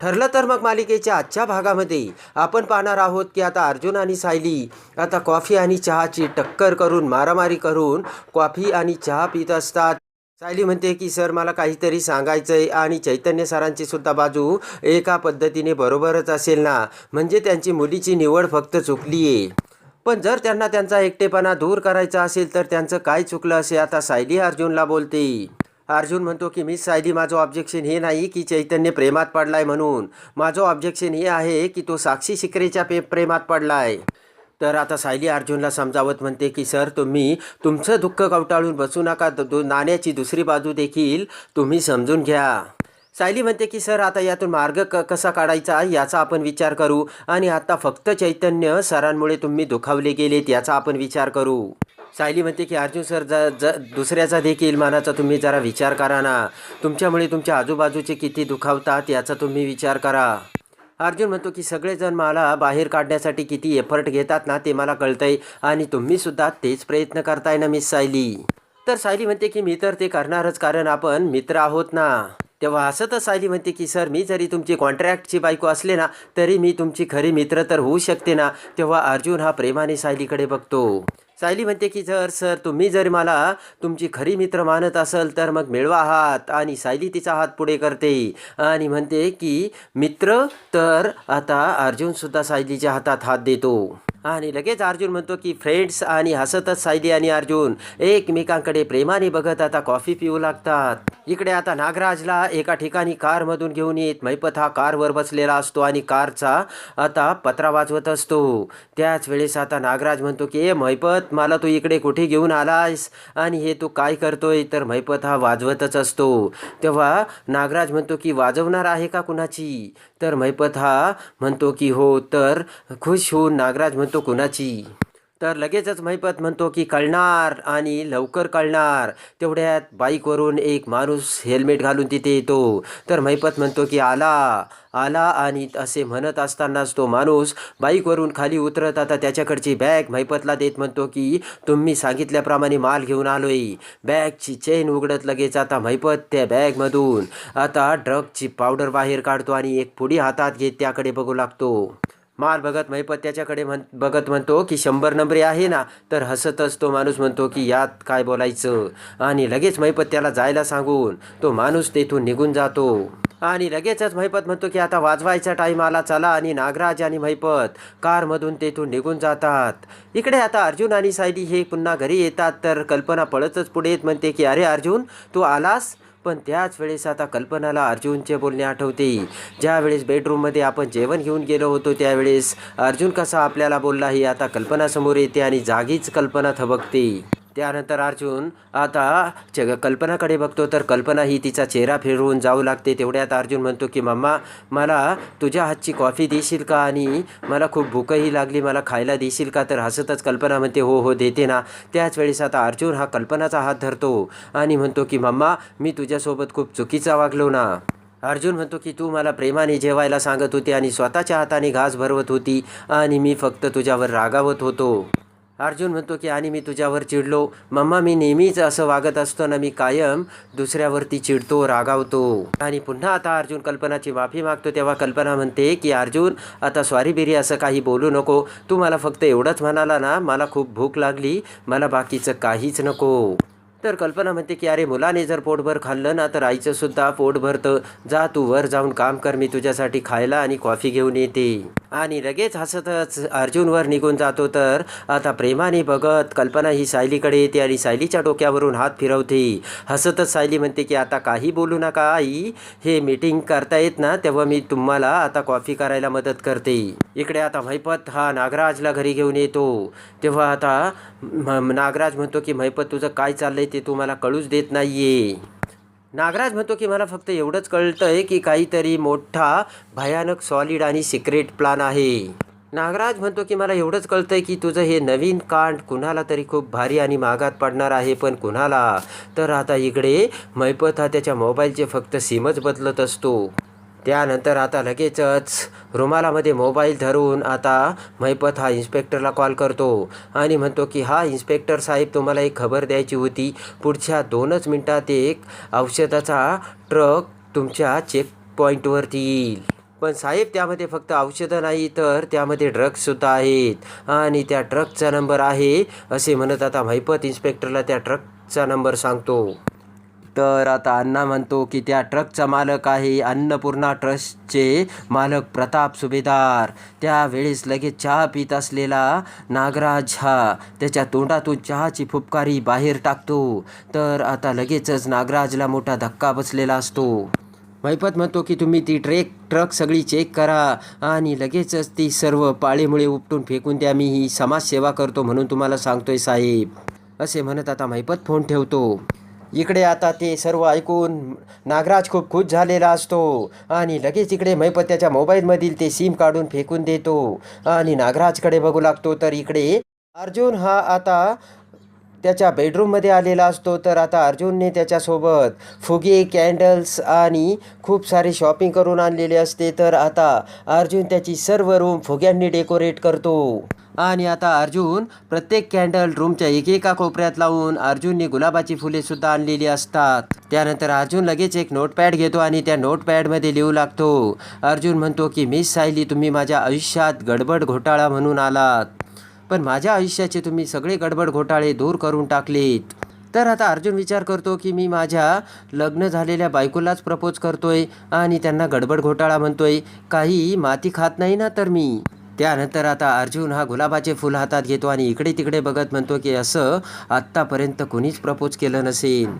ठरलं तर मग मालिकेच्या आजच्या भागामध्ये आपण पाहणार आहोत की आता अर्जुन आणि सायली आता कॉफी आणि चहाची टक्कर करून मारामारी करून कॉफी आणि चहा पित असतात. सायली म्हणते की सर मला काहीतरी सांगायचं आहे आणि चैतन्य सरांची सुद्धा बाजू एका पद्धतीने बरोबरच असेल ना? म्हणजे त्यांची मुलीची निवड फक्त चुकली आहे पण जर त्यांना त्यांचा एकटेपणा दूर करायचा असेल तर त्यांचं काय चुकलं असे आता सायली अर्जुनला बोलते. अर्जुन म्हणतो की मी सायली माझं ऑब्जेक्शन हे नाही की चैतन्य प्रेमात पडलाय म्हणून. माझं ऑब्जेक्शन हे आहे की तो साक्षी शिकरेच्या पे प्रेमात पडलाय. तर आता सायली अर्जुनला समजावत म्हणते की सर तुम्ही तुमचं दुःख कवटाळून बसू नका. दो नाण्याची दुसरी बाजू देखील तुम्ही समजून घ्या. सायली म्हणते की सर आता यातून मार्ग क कसा काढायचा याचा आपण विचार करू आणि आता फक्त चैतन्य सरांमुळे तुम्ही दुखावले गेलेत याचा आपण विचार करू. सायली म्हणते की अर्जुन सर ज ज दुसऱ्याचा देखील मानाचा तुम्ही जरा विचार करा ना. तुमच्यामुळे तुमच्या आजूबाजूचे किती दुखावतात याचा तुम्ही विचार करा. अर्जुन म्हणतो की सगळेजण मला बाहेर काढण्यासाठी किती एफर्ट घेतात ना ते मला कळतंय आणि तुम्हीसुद्धा तेच प्रयत्न करताय ना मिस सायली. तर सायली म्हणते की मी तर ते करणारच कारण आपण मित्र आहोत ना. तेव्हा असं तर सायली म्हणते की सर मी जरी तुमची कॉन्ट्रॅक्टची बायको असले ना तरी मी तुमची खरी मित्र तर होऊ शकते ना. तेव्हा अर्जुन हा प्रेमाने सायलीकडे बघतो. सायली म्हणते की जर सर तुम्ही जर मला तुमची खरी मित्र मानत असाल तर मग मिळवा हात. आणि सायली तिचा हात पुढे करते. आणि म्हणते की मित्र तर आता अर्जुनसुद्धा सायलीच्या हातात हात देतो. आणि लगेच अर्जुन म्हणतो की फ्रेंड्स आणि हसतच सायली आणि अर्जुन. एकमेकांकडे प्रेमाने बघत आता कॉफी पिऊ लागतात. इकडे आता नागराजला एका ठिकाणी कारमधून घेऊन येत. मैपत हा कारवर बसलेला असतो आणि कारचा आता पत्रा वाजवत असतो. त्याच वेळेस आता नागराज म्हणतो की ए मैपत मला तू इकडे कुठे घेऊन आलास आणि हे तू काय करतोय? तर मैपत हा वाजवतच असतो. तेव्हा नागराज म्हणतो की वाजवणार आहे का कुणाची? तर मैपत हा म्हणतो की हो. तर खुश होऊन नागराज म्हणतो कुणाची? तर लगेचच महिपत म्हणतो की कळणार आणि लवकर कळणार. तेवढ्यात बाईकवरून एक माणूस हेल्मेट घालून तिथे येतो. तर महिपत म्हणतो की आला. आला आणि असे म्हणत असतानाच तो माणूस बाईकवरून खाली उतरत आता त्याच्याकडची बॅग महिपतला देत म्हणतो की तुम्ही सांगितल्याप्रमाणे माल घेऊन आलोय. बॅगची चेन उघडत लगेच आता महिपत त्या बॅगमधून. आता ड्रगची पावडर बाहेर काढतो आणि एक पुडी हातात घेत त्याकडे बघू लागतो. माल बघत महिपत त्याच्याकडे म्हण बघत म्हणतो की शंभर नंबरी आहे ना तर हसतच तो माणूस म्हणतो की यात काय बोलायचं? आणि लगेच महिपत त्याला जायला सांगून तो माणूस तेथून निघून जातो. आणि लगेचच महिपत म्हणतो की आता वाजवायचा टाईम आला चला. आणि नागराज आणि महिपत कारमधून तेथून निघून जातात. इकडे आता अर्जुन आणि सायली हे पुन्हा घरी येतात तर कल्पना पळतच पुढे येत म्हणते की अरे अर्जुन तू आलास? पण त्याच वेळेस आता कल्पनाला अर्जुनचे बोलणे आठवते. ज्या वेळेस बेडरूममध्ये आपण जेवण घेऊन गेलो होतो त्यावेळेस अर्जुन कसा आपल्याला बोलला ही आता कल्पनासमोर येते आणि जागीच कल्पना थबकते. त्यानंतर अर्जुन आता च कल्पनाकडे बघतो तर कल्पना ही तिचा चेहरा फिरवून जाऊ लागते. तेवढ्यात अर्जुन म्हणतो की मम्मा मला तुझ्या हातची कॉफी देशील का? आणि मला खूप भूकही लागली. मला खायला देशील का? तर हसतच कल्पना म्हणते हो हो देते ना. त्याच वेळेस आता अर्जुन हा कल्पनाचा हात धरतो आणि म्हणतो की मम्मा मी तुझ्यासोबत खूप चुकीचा वागलो ना. अर्जुन म्हणतो की तू मला प्रेमाने जेवायला सांगत होती आणि स्वतःच्या हाताने घास भरवत होती आणि मी फक्त तुझ्यावर रागावत होतो. अर्जुन म्हणतो की आणि मी तुझ्यावर चिडलो. मम्मा मी नेहमीच असं वागत असतो ना मी कायम दुसऱ्यावरती चिडतो रागावतो. आणि पुन्हा आता अर्जुन कल्पनाची माफी मागतो. तेव्हा कल्पना म्हणते की अर्जुन आता स्वारी बिरी असं काही बोलू नको. तू मला फक्त एवढंच म्हणाला ना मला खूप भूक लागली. मला बाकीचं काहीच नको. तर कल्पना म्हणते की अरे मुलाने जर पोटभर खाल्लं ना तर आईचं सुद्धा पोट भरतं. जा तू वर जाऊन काम कर मी तुझ्यासाठी खायला आणि कॉफी घेऊन येते. आणि लगेच हसतच अर्जुनवर निघून जातो. तर आता प्रेमाने बघत कल्पना ही सायलीकडे येते आणि सायलीच्या डोक्यावरून हात फिरवते. हसतच सायली म्हणते की आता काही बोलू नका आई. हे मीटिंग करता येत ना तेव्हा मी तुम्हाला आता कॉफी करायला मदत करते. इकडे आता महिपत हा नागराजला घरी घेऊन येतो. तेव्हा आता नागराज म्हणतो की महिपत तुझं काय चाललंय? ते तुम्हाला कळूच देत नाहीये. नागराज म्हणतो की मला फक्त एवढंच कळतं आहे की काहीतरी मोठा भयानक सॉलिड आणि सिक्रेट प्लान आहे. नागराज म्हणतो की मला एवढंच कळतंय की तुझं हे नवीन कांड कुणाला तरी खूप भारी आणि मागात पडणार आहे पण कुणाला? तर आता इकडे मैपत हा त्याच्या मोबाईलचे फक्त सिमच बदलत असतो. त्यानंतर आता लगेचच रुमालामध्ये मोबाईल धरून आता मैपत हा इन्स्पेक्टरला कॉल करतो आणि म्हणतो की हा इन्स्पेक्टर साहेब तुम्हाला एक खबर द्यायची होती. पुढच्या दोनच मिनटात एक औषधाचा ट्रक तुमच्या चेक पॉईंटवरती येईल. पण साहेब त्यामध्ये फक्त औषधं नाही तर त्यामध्ये ड्रग्ससुद्धा आहेत. आणि त्या ट्रकचा नंबर आहे असे म्हणत आता महिपत इन्स्पेक्टरला त्या ट्रकचा नंबर सांगतो. तर आता अण्णा म्हणतो की त्या ट्रकचा मालक आहे अन्नपूर्णा ट्रस्टचे मालक प्रताप सुभेदार. त्यावेळेस लगेच चहा पित असलेला नागराज हा त्याच्या तोंडातून चहाची फुपकारी बाहेर टाकतो. तर आता लगेचच नागराजला मोठा धक्का बसलेला असतो. मैपत म्हणतो की तुम्ही ती ट्रेक ट्रक सगळी चेक करा आणि लगेचच ती सर्व पाळीमुळे उपटून फेकून द्या. मी ही समाजसेवा करतो म्हणून तुम्हाला सांगतोय साहेब. असे म्हणत आता मैपत फोन ठेवतो. इकडे आता ते सर्व ऐकून नागराज खूप खुश झालेला असतो. आणि लगेच इकडे मैपत्याच्या मोबाईलमधील ते सिम काढून फेकून देतो. आणि नागराजकडे बघू लागतो तर इकडे अर्जुन हा आता त्याच्या बेडरूममध्ये आलेला असतो. तर आता अर्जुनने त्याच्यासोबत फुगे कॅन्डल्स आणि खूप सारे शॉपिंग करून आणलेले असते. तर आता अर्जुन त्याची सर्व रूम फुग्यांनी डेकोरेट करतो. आणि आता अर्जुन प्रत्येक कॅन्डल रूमच्या एकेका कोपऱ्यात लावून अर्जुनने गुलाबाची फुलेसुद्धा आणलेली असतात. त्यानंतर अर्जुन लगेच एक नोटपॅड घेतो आणि त्या नोटपॅडमध्ये लिहू लागतो. अर्जुन म्हणतो की मिस सायली तुम्ही माझ्या आयुष्यात गडबड घोटाळा म्हणून आलात. पण माझ्या आयुष्याचे तुम्ही सगळे गडबड घोटाळे दूर करून टाकलेत. तर आता अर्जुन विचार करतो की मी माझ्या लग्न झालेल्या बायकोलाच प्रपोज करतोय आणि त्यांना गडबड घोटाळा म्हणतोय. काही माती खात नाही ना तर मी? त्यानंतर आता अर्जुन हा गुलाबाचे फुल हातात घेतो आणि इकडे तिकडे बघत म्हणतो की असं आत्तापर्यंत कोणीच प्रपोज केलं नसेल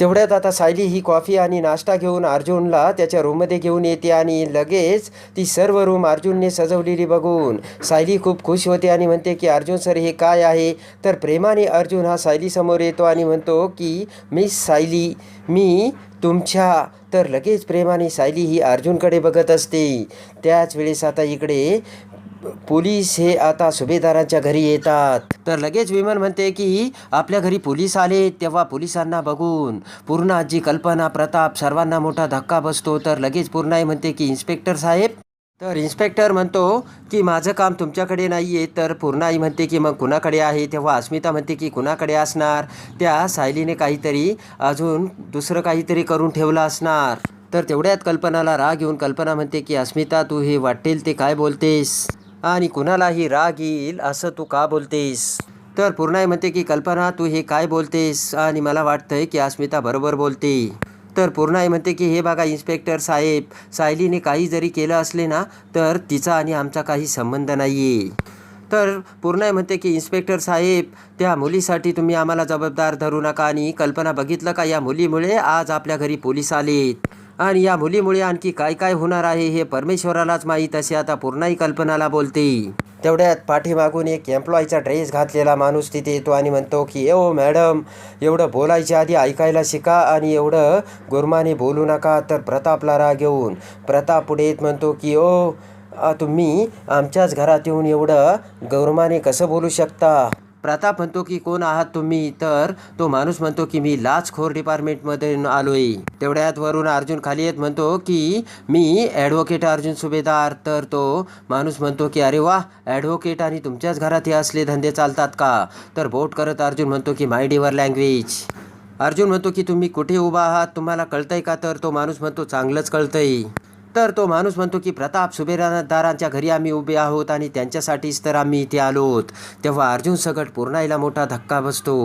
तेवढ्यात आता सायली ही कॉफी आणि नाश्ता घेऊन अर्जुनला त्याच्या रूममध्ये घेऊन येते आणि लगेच ती सर्व रूम अर्जुनने सजवलेली बघून सायली खूप खुश होते आणि म्हणते की अर्जुन सर हे काय आहे? तर प्रेमाने अर्जुन हा सायलीसमोर येतो आणि म्हणतो की मिस सायली मी तुमच्या तर लगेच प्रेमाने सायली ही अर्जुनकडे बघत असते. त्याच वेळेस आता इकडे पोलीस हे आता सुभेदारांच्या घरी येतात. तर लगेच विमल म्हणते की आपल्या घरी पोलीस आले तेव्हा पोलिसांना बघून. पूर्ण आजी कल्पना प्रताप सर्वांना मोठा धक्का बसतो. तर लगेच पूर्णाई म्हणते की इन्स्पेक्टर साहेब. तर इन्स्पेक्टर म्हणतो की माझं काम तुमच्याकडे नाही आहे तर पूर्णाई म्हणते की मग कुणाकडे आहे? तेव्हा अस्मिता म्हणते की कुणाकडे असणार? त्या सायलीने काहीतरी अजून दुसरं काहीतरी करून ठेवलं असणार. तर तेवढ्यात कल्पनाला राग येऊन कल्पना म्हणते की अस्मिता तू हे वाटेल ते काय बोलतेस? आणि कुणालाही राग येईल असं तू का बोलतेस? तर पूर्णाई म्हणते की कल्पना तू हे काय बोलतेस? आणि मला वाटतंय की अस्मिता बरोबर बोलते. तर पूर्णाई म्हणते की हे बघा इन्स्पेक्टर साहेब सायलीने काही जरी केलं असले ना तर तिचा आणि आमचा काही संबंध नाही आहे तर पूर्णय म्हणते की इन्स्पेक्टर साहेब त्या मुलीसाठी तुम्ही आम्हाला जबाबदार धरू नका आणि कल्पना बघितलं का या मुलीमुळे आज आपल्या घरी पोलीस आलेत? आणि या मुलीमुळे आणखी काय काय होणार आहे हे परमेश्वरालाच माहीत असे आता पूर्णही कल्पनाला बोलते. तेवढ्यात पाठीमागून एक एम्प्लॉईचा ड्रेस घातलेला माणूस तिथे येतो आणि म्हणतो की ओ मॅडम एवढं बोलायच्या आधी ऐकायला शिका आणि एवढं गुरमाने बोलू नका. तर प्रतापला राग येऊन प्रताप पुढे येत म्हणतो की ओ तुम्ही आमच्याच घरात येऊन एवढं गौरवाने कसं बोलू शकता? प्रताप म्हणतो की कोण आहात तुम्ही तर तो माणूस म्हणतो की मी लाचखोर डिपार्टमेंटमध्ये आलोय. तेवढ्यात वरून अर्जुन खाली येत म्हणतो की मी ॲडव्होकेट अर्जुन सुभेदार. तर तो माणूस म्हणतो की अरे वा ॲडव्होकेट आणि तुमच्याच घरात हे असले धंदे चालतात का? तर बोट करत अर्जुन म्हणतो की माय डिवर लँग्वेज अर्जुन म्हणतो की तुम्ही कुठे उभा आहात? तुम्हाला कळतंय का? तर तो माणूस म्हणतो चांगलंच कळतंय. तर तो माणूस म्हणतो की प्रताप सुभेदारांच्या घरी आम्ही उभे आहोत आणि त्यांच्यासाठीच तर आम्ही इथे आलोत. तेव्हा अर्जुन सगट पूर्णाईला मोठा धक्का बसतो.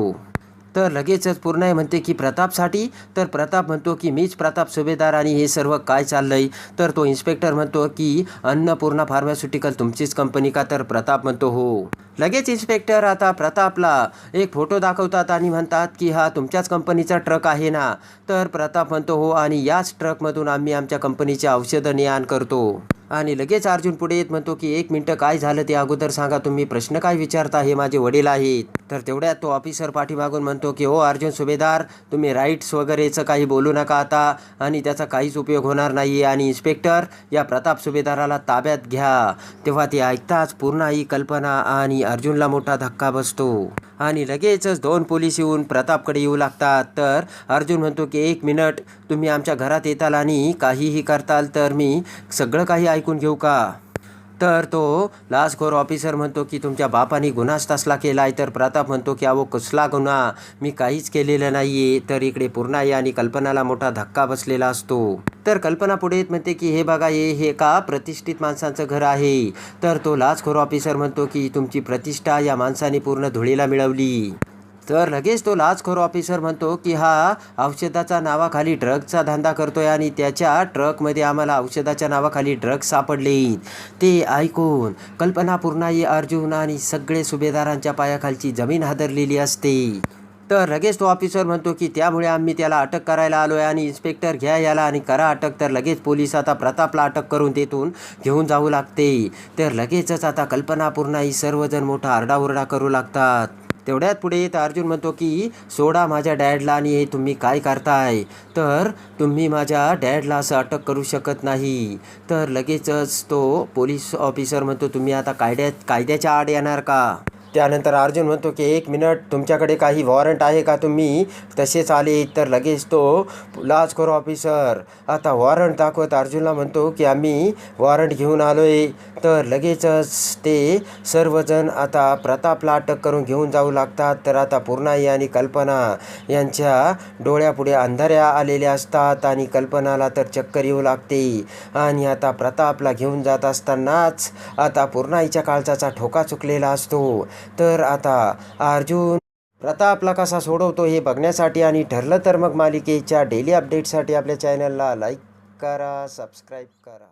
तर लगेचच पूर्णय म्हणते की प्रतापसाठी. तर प्रताप म्हणतो की मीच प्रताप सुभेदार आणि हे सर्व काय चाललंय? तर तो इन्स्पेक्टर म्हणतो की अन्नपूर्णा फार्मास्युटिकल तुमचीच कंपनी का? तर प्रताप म्हणतो हो. लगेच इन्स्पेक्टर आता प्रतापला एक फोटो दाखवतात आणि म्हणतात की हा तुमच्याच कंपनीचा ट्रक आहे ना? तर प्रताप म्हणतो हो. आणि याच ट्रकमधून आम्ही आमच्या कंपनीचे औषधं ने आण करतो. आणि लगेच अर्जुन पुढे येत म्हणतो की एक मिनटं काय झालं ते अगोदर सांगा तुम्ही. प्रश्न काय विचारता हे माझे वडील आहेत. तर तेवढ्यात तो ऑफिसर पाठीमागून म्हणतो की हो अर्जुन सुभेदार तुम्ही राईट्स वगैरेचं काही बोलू नका आता आणि त्याचा काहीच उपयोग होणार नाही आणि इन्स्पेक्टर या प्रताप सुभेदाराला ताब्यात घ्या. तेव्हा ते ऐकताच पूर्ण ही कल्पना आणि अर्जुनला मोठा धक्का बसतो. आणि लगेचच दोन पोलीस येऊन प्रतापकडे येऊ लागतात. तर अर्जुन म्हणतो की एक मिनट तुम्ही आमच्या घरात येताल आणि काहीही करताल तर मी सगळं काही ऐकून घेऊ का? तर तो लाचखोर ऑफिसर म्हणतो की तुमच्या बापाने गुन्हाच तसला केला आहे तर प्रताप म्हणतो की अहो कसला गुन्हा? मी काहीच केलेलं नाही आहे तर इकडे पूर्णाई आणि कल्पनाला मोठा धक्का बसलेला असतो. तर कल्पना पुढे येत म्हणते की हे बघा हे हे का प्रतिष्ठित माणसांचं घर आहे? तर तो लाचखोर ऑफिसर म्हणतो की तुमची प्रतिष्ठा या माणसाने पूर्ण धुळीला मिळवली. तर लगेच तो लाचखोर ऑफिसर म्हणतो की हा औषधाच्या नावाखाली ड्रगचा धंदा करतोय आणि त्याच्या ट्रकमध्ये आम्हाला औषधाच्या नावाखाली ड्रग्ज सापडले. ते ऐकून कल्पना पूर्णाई अर्जुन आणि सगळे सुभेदारांच्या पायाखालची जमीन हादरलेली असते. तर लगेच तो ऑफिसर म्हणतो की त्यामुळे आम्ही त्याला अटक करायला आलो आहे आणि इन्स्पेक्टर घ्या याला आणि करा अटक. तर लगेच पोलीस आता प्रतापला अटक करून तेथून घेऊन जाऊ लागते. तर लगेचच आता कल्पनापूर्णाही सर्वजण मोठा आरडाओरडा करू लागतात. तेवढ्यात पुढे येत अर्जुन म्हणतो की सोडा माझ्या डॅडला आणि हे तुम्ही काय करताय? तर तुम्ही माझ्या डॅडला असं अटक करू शकत नाही. तर लगेचच तो पोलीस ऑफिसर म्हणतो तुम्ही आता कायद्यात कायद्याच्या आड येणार का? त्यानंतर अर्जुन म्हणतो की एक मिनिट तुमच्याकडे काही वॉरंट आहे का तुम्ही? तसेच आले तर लगेच तो लाचखोर ऑफिसर आता वॉरंट दाखवत अर्जुनला म्हणतो की आम्ही वॉरंट घेऊन आलो आहे तर लगेचच ते सर्वजण आता प्रतापला अटक करून घेऊन जाऊ लागतात. तर आता पूर्णाई आणि कल्पना यांच्या डोळ्यापुढे अंधाऱ्या आलेल्या असतात आणि कल्पनाला तर चक्कर येऊ लागते. आणि आता प्रतापला घेऊन जात असतानाच आता पूर्णाईच्या काळजाचा ठोका चुकलेला असतो. तर आता अर्जुन प्रतापला कसा सोडवतो हे बघण्यासाठी आणि ठरलं तर मग मालिकेच्या डेली अपडेटसाठी आपल्या चॅनलला लाईक करा सबस्क्राईब करा.